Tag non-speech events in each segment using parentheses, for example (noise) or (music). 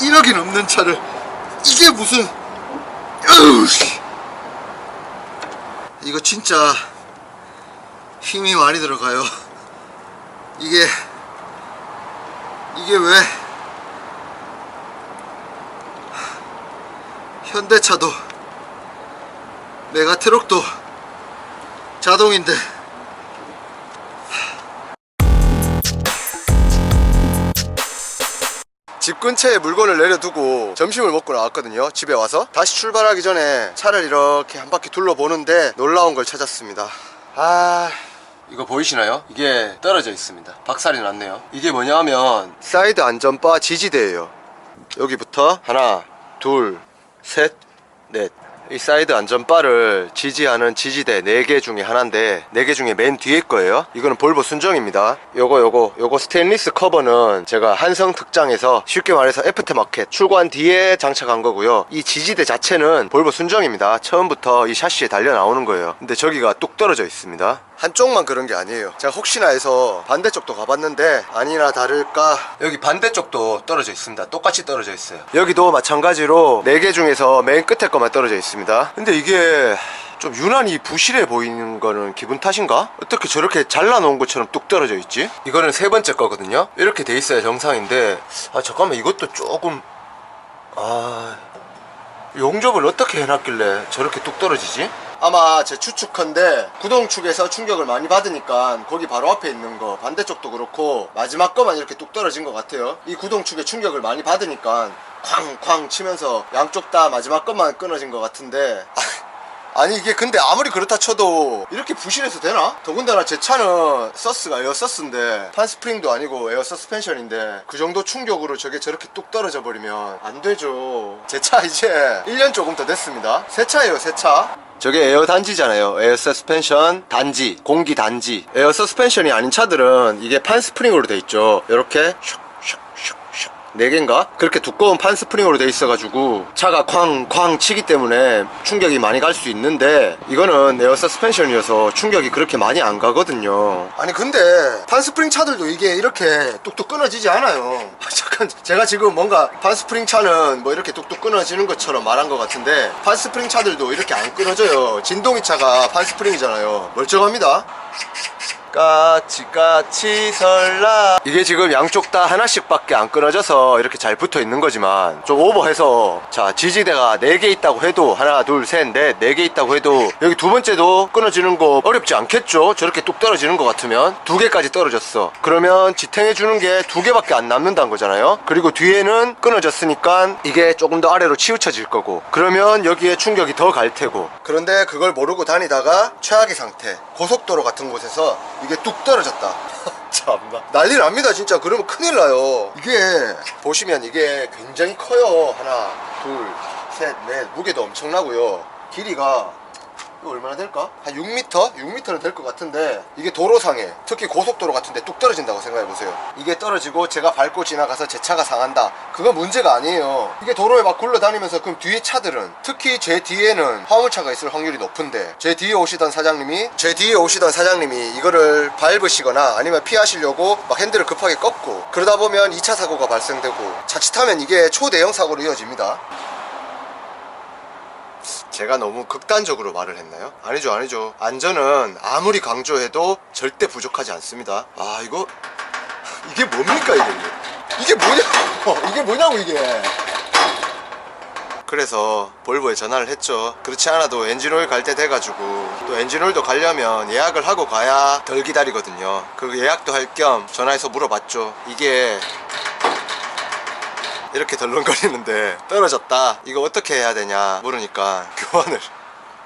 1억이 넘는 차를. 이게 무슨 으우, 씨. 이거 진짜 힘이 많이 들어가요. 이게 이게 왜? 현대차도 메가트럭도 자동인데 집 근처에 물건을 내려두고 점심을 먹고 나왔거든요. 집에 와서 다시 출발하기 전에 차를 이렇게 한 바퀴 둘러보는데 놀라운 걸 찾았습니다. 아 이거 보이시나요? 이게 떨어져 있습니다. 박살이 났네요. 이게 뭐냐 하면 사이드 안전바 지지대예요. 여기부터 하나 둘셋넷 이 사이드 안전바를 지지하는 지지대 4개 중에 하나인데 4개 중에 맨 뒤에 거예요. 이거는 볼보 순정입니다. 요거 요거 요거 스테인리스 커버는 제가 한성 특장에서 쉽게 말해서 애프터 마켓 출고한 뒤에 장착한 거고요. 이 지지대 자체는 볼보 순정입니다. 처음부터 이 샤시에 달려 나오는 거예요. 근데 저기가 뚝 떨어져 있습니다. 한쪽만 그런 게 아니에요. 제가 혹시나 해서 반대쪽도 가봤는데 아니나 다를까 여기 반대쪽도 떨어져 있습니다. 똑같이 떨어져 있어요. 여기도 마찬가지로 4개 중에서 맨 끝에 거만 떨어져 있습니다 근데 이게 좀 유난히 부실해 보이는 거는 기분 탓인가? 어떻게 저렇게 잘라놓은 것처럼 뚝 떨어져 있지? 이거는 세 번째 거거든요 이렇게 돼 있어야 정상인데 아 잠깐만 이것도 조금 아 용접을 어떻게 해놨길래 저렇게 뚝 떨어지지? 아마 제 추측컨대 구동축에서 충격을 많이 받으니까 거기 바로 앞에 있는 거 반대쪽도 그렇고 마지막 거만 이렇게 뚝 떨어진 것 같아요 이 구동축에 충격을 많이 받으니까 쾅쾅 치면서 양쪽 다 마지막 것만 끊어진 것 같은데. 아니 이게 근데 아무리 그렇다 쳐도 이렇게 부실해서 되나? 더군다나 제 차는 서스가 에어 서스인데 판 스프링도 아니고 에어 서스펜션인데 그 정도 충격으로 저게 저렇게 뚝 떨어져 버리면 안 되죠. 제 차 이제 1년 조금 더 됐습니다. 새 차예요 새차. 저게 에어 단지잖아요. 에어 서스펜션 단지 공기 단지. 에어 서스펜션이 아닌 차들은 이게 판 스프링으로 돼 있죠. 이렇게 슉 슉슉슉 네 개인가? 그렇게 두꺼운 판 스프링으로 돼 있어가지고 차가 쾅쾅 치기 때문에 충격이 많이 갈 수 있는데 이거는 에어 서스펜션이어서 충격이 그렇게 많이 안 가거든요. 아니 근데 판 스프링 차들도 이게 이렇게 뚝뚝 끊어지지 않아요. (laughs) 아, 잠깐 제가 지금 뭔가 판 스프링 차는 뭐 이렇게 뚝뚝 끊어지는 것처럼 말한 것 같은데 판 스프링 차들도 이렇게 안 끊어져요. 진동이 차가 판 스프링이잖아요. 멀쩡합니다. 까치 까치 설라. 이게 지금 양쪽 다 하나씩 밖에 안 끊어져서 이렇게 잘 붙어 있는 거지만 좀 오버해서 자 지지대가 4개 있다고 해도 하나 둘셋넷 4개 있다고 해도 여기 두 번째도 끊어지는 거 어렵지 않겠죠? 저렇게 뚝 떨어지는 것 같으면 두 개까지 떨어졌어. 그러면 지탱해 주는 게 두 개밖에 안 남는다는 거잖아요. 그리고 뒤에는 끊어졌으니까 이게 조금 더 아래로 치우쳐질 거고. 그러면 여기에 충격이 더 갈 테고. 그런데 그걸 모르고 다니다가 최악의 상태. 고속도로 같은 곳에서 이게 뚝 떨어졌다. (laughs) 참나. 난리 납니다 진짜. 그러면 큰일 나요. 이게 보시면 이게 굉장히 커요. 하나 둘 셋 넷. 무게도 엄청나고요. 길이가 이거 얼마나 될까? 한 6m? 6m는 될 것 같은데 이게 도로상에 특히 고속도로 같은데 뚝 떨어진다고 생각해보세요 이게 떨어지고 제가 밟고 지나가서 제 차가 상한다 그건 문제가 아니에요 이게 도로에 막 굴러다니면서 그럼 뒤에 차들은 특히 제 뒤에는 화물차가 있을 확률이 높은데 제 뒤에 오시던 사장님이 제 뒤에 오시던 사장님이 이거를 밟으시거나 아니면 피하시려고 막 핸들을 급하게 꺾고 그러다 보면 2차 사고가 발생되고 자칫하면 이게 초대형 사고로 이어집니다 제가 너무 극단적으로 말을 했나요? 아니죠 아니죠. 안전은 아무리 강조해도 절대 부족하지 않습니다. 아 이거 이게 뭡니까 이게? 이게 뭐냐고! (laughs) 이게 뭐냐고 이게! 그래서 볼보에 전화를 했죠. 그렇지 않아도 엔진오일 갈 때 돼가지고 또 엔진오일도 가려면 예약을 하고 가야 덜 기다리거든요. 그 예약도 할 겸 전화해서 물어봤죠. 이게 이렇게 덜렁거리는데 떨어졌다. 이거 어떻게 해야 되냐 물으니까 교환을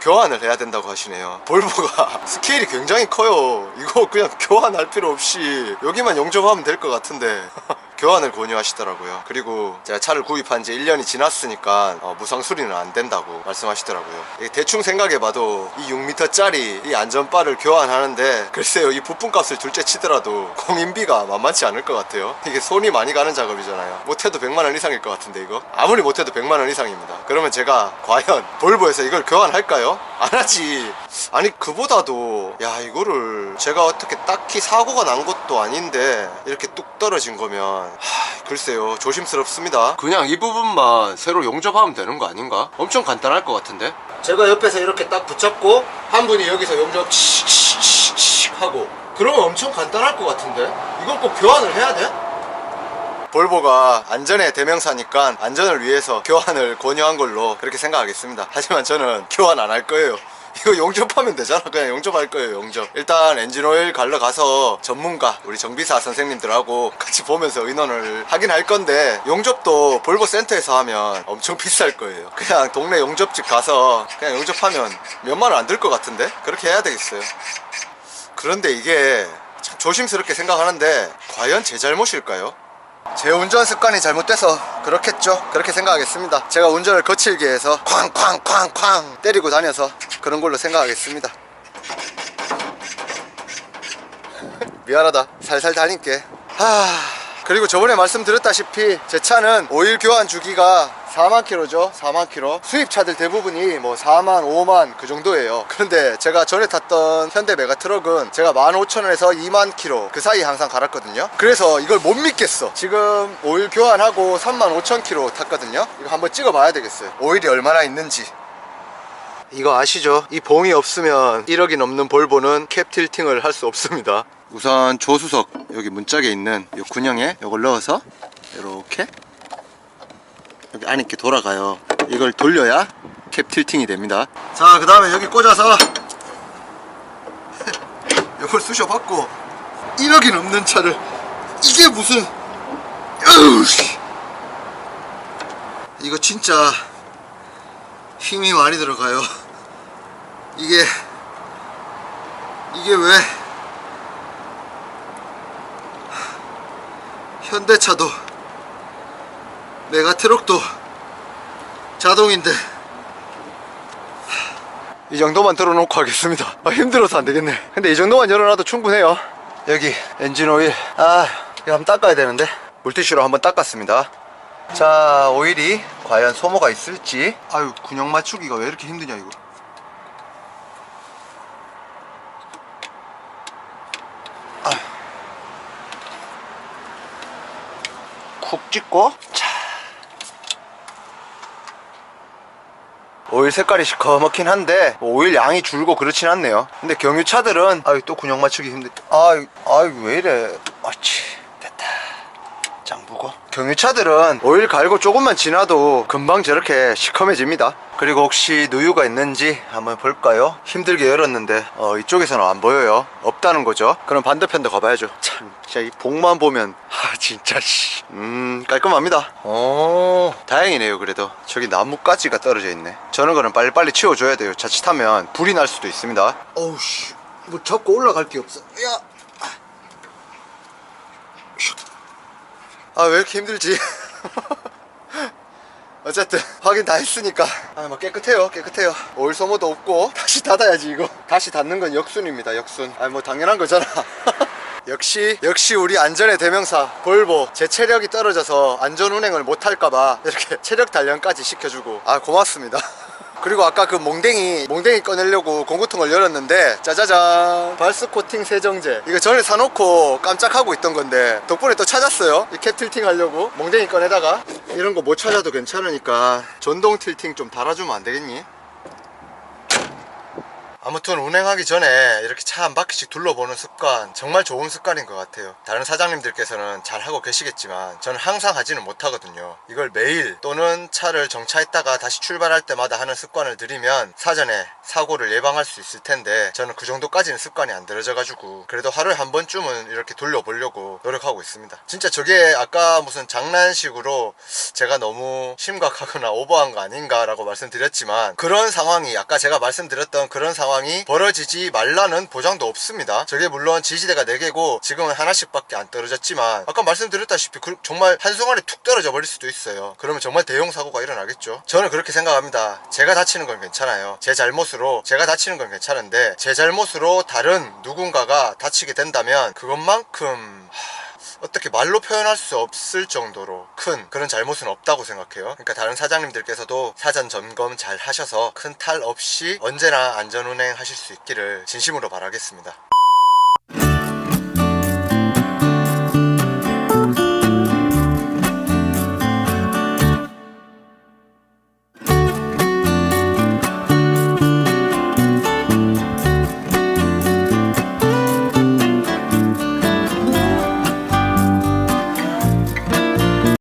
교환을 해야 된다고 하시네요. 볼보가 (laughs) 스케일이 굉장히 커요. 이거 그냥 교환할 필요 없이 여기만 용접하면 될 것 같은데 (laughs) 교환을 권유하시더라고요. 그리고 제가 차를 구입한 지 1년이 지났으니까 어, 무상 수리는 안 된다고 말씀하시더라고요. 대충 생각해봐도 이 6m짜리 이 안전바를 교환하는데 글쎄요 이 부품값을 둘째 치더라도 공인비가 만만치 않을 것 같아요. 이게 손이 많이 가는 작업이잖아요. 못해도 100만 원 이상일 것 같은데 이거? 아무리 못해도 100만 원 이상입니다. 그러면 제가 과연 볼보에서 이걸 교환할까요? 안 하지 아니 그보다도 야 이거를 제가 어떻게 딱히 사고가 난 것도 아닌데 이렇게 뚝 떨어진 거면 하, 글쎄요 조심스럽습니다 그냥 이 부분만 새로 용접하면 되는 거 아닌가? 엄청 간단할 것 같은데 제가 옆에서 이렇게 딱 붙잡고 한 분이 여기서 용접 칙칙칙칙 하고 그러면 엄청 간단할 것 같은데 이걸 꼭 교환을 해야 돼? 볼보가 안전의 대명사니까 안전을 위해서 교환을 권유한 걸로 그렇게 생각하겠습니다. 하지만 저는 교환 안 할 거예요. (laughs) 이거 용접하면 되잖아. 그냥 용접할 거예요, 용접. 일단 엔진오일 갈러 가서 전문가, 우리 정비사 선생님들하고 같이 보면서 의논을 하긴 할 건데, 용접도 볼보 센터에서 하면 엄청 (laughs) 비쌀 거예요. 그냥 동네 용접집 가서 그냥 용접하면 몇만 원 안 들 것 같은데? 그렇게 해야 되겠어요. 그런데 이게 참 조심스럽게 생각하는데, 과연 제 잘못일까요? 제 운전 습관이 잘못돼서 그렇겠죠. 그렇게 생각하겠습니다. 제가 운전을 거칠게 해서 쾅쾅쾅쾅 때리고 다녀서 그런 걸로 생각하겠습니다. (laughs) 미안하다. 살살 다닐게. 하... 그리고 저번에 말씀드렸다시피 제 차는 오일 교환 주기가 4만 킬로죠? 4만 킬로. 수입차들 대부분이 뭐 4만 5만 그 정도예요. 그런데 제가 전에 탔던 현대 메가 트럭은 제가 15,000원에서 2만 킬로 그 사이 항상 갈았거든요. 그래서 이걸 못 믿겠어. 지금 오일 교환하고 3만 5천 킬로 탔거든요. 이거 한번 찍어 봐야 되겠어요. 오일이 얼마나 있는지. 이거 아시죠? 이 봉이 없으면 1억이 넘는 볼보는 캡 틸팅을 할 수 없습니다. 우선 조수석 여기 문짝에 있는 이 군형에 이걸 넣어서 이렇게 여기 안에 이렇게 돌아가요. 이걸 돌려야 캡 틸팅이 됩니다. 자, 그 다음에 여기 꽂아서 (laughs) 이걸 쑤셔 받고 1억이 넘는 차를 이게 무슨 으으씨. 이거 진짜 힘이 많이 들어가요. 이게 이게 왜 현대차도 메가 트럭도 자동인데 이 정도만 들어놓고 하겠습니다. 아, 힘들어서 안 되겠네. 근데 이 정도만 열어놔도 충분해요. 여기 엔진 오일. 아, 이거 한번 닦아야 되는데 물티슈로 한번 닦았습니다. 자 오일이 과연 소모가 있을지 아유 균형 맞추기가 왜 이렇게 힘드냐 이거 아휴. 쿡 찍고 오일 색깔이 시커멓긴 한데 뭐 오일 양이 줄고 그렇진 않네요. 근데 경유차들은 아유 또 균형 맞추기 힘들 아유 아유 왜 이래. 아치 됐다. 장부고 경유차들은 오일 갈고 조금만 지나도 금방 저렇게 시커매집니다. 그리고 혹시 누유가 있는지 한번 볼까요? 힘들게 열었는데 어, 이쪽에서는 안 보여요. 없다는 거죠. 그럼 반대편도 가봐야죠. 참 진짜 이 봉만 보면 아 진짜 씨. 음 깔끔합니다. 어 다행이네요 그래도. 저기 나뭇가지가 떨어져 있네. 저는 그럼 빨리빨리 치워줘야 돼요. 자칫하면 불이 날 수도 있습니다. 어우 씨 뭐 잡고 올라갈 게 없어. 야. 아 왜 이렇게 힘들지? (laughs) 어쨌든 확인 다 했으니까. 아뭐 깨끗해요 깨끗해요. 오일 소모도 없고 다시 닫아야지 이거. 다시 닫는 건 역순입니다 역순. 아 뭐 당연한 거잖아 (laughs) 역시 역시 우리 안전의 대명사 볼보. 제 체력이 떨어져서 안전 운행을 못 할까봐 이렇게 (laughs) 체력 단련까지 시켜주고. 아 고맙습니다. (laughs) 그리고 아까 그 몽댕이 몽댕이 꺼내려고 공구통을 열었는데 짜자잔. 발스 코팅 세정제. 이거 전에 사놓고 깜짝하고 있던 건데 덕분에 또 찾았어요. 이 캡 틸팅 하려고 몽댕이 꺼내다가. 이런 거 못 찾아도 괜찮으니까 전동 틸팅 좀 달아주면 안 되겠니? 아무튼 운행하기 전에 이렇게 차 한 바퀴씩 둘러보는 습관 정말 좋은 습관인 것 같아요. 다른 사장님들께서는 잘 하고 계시겠지만 저는 항상 하지는 못하거든요. 이걸 매일 또는 차를 정차했다가 다시 출발할 때마다 하는 습관을 들이면 사전에 사고를 예방할 수 있을 텐데 저는 그 정도까지는 습관이 안 들어져 가지고 그래도 하루에 한 번쯤은 이렇게 돌려보려고 노력하고 있습니다. 진짜 저게 아까 무슨 장난식으로 제가 너무 심각하거나 오버한 거 아닌가 라고 말씀드렸지만 그런 상황이 아까 제가 말씀드렸던 그런 상황 이 벌어지지 말라는 보장도 없습니다. 저게 물론 지지대가 4개고 지금은 하나씩 밖에 안 떨어졌지만 아까 말씀드렸다시피 그- 정말 한순간에 툭 떨어져 버릴 수도 있어요. 그러면 정말 대형 사고가 일어나겠죠. 저는 그렇게 생각합니다. 제가 다치는 건 괜찮아요. 제 잘못으로 제가 다치는 건 괜찮은데 제 잘못으로 다른 누군가가 다치게 된다면 그것만큼 하, 어떻게 말로 표현할 수 없을 정도로 큰 그런 잘못은 없다고 생각해요. 그러니까 다른 사장님들께서도 사전 점검 잘 하셔서 큰 탈 없이 언제나 안전 운행 하실 수 있기를 진심으로 바라겠습니다.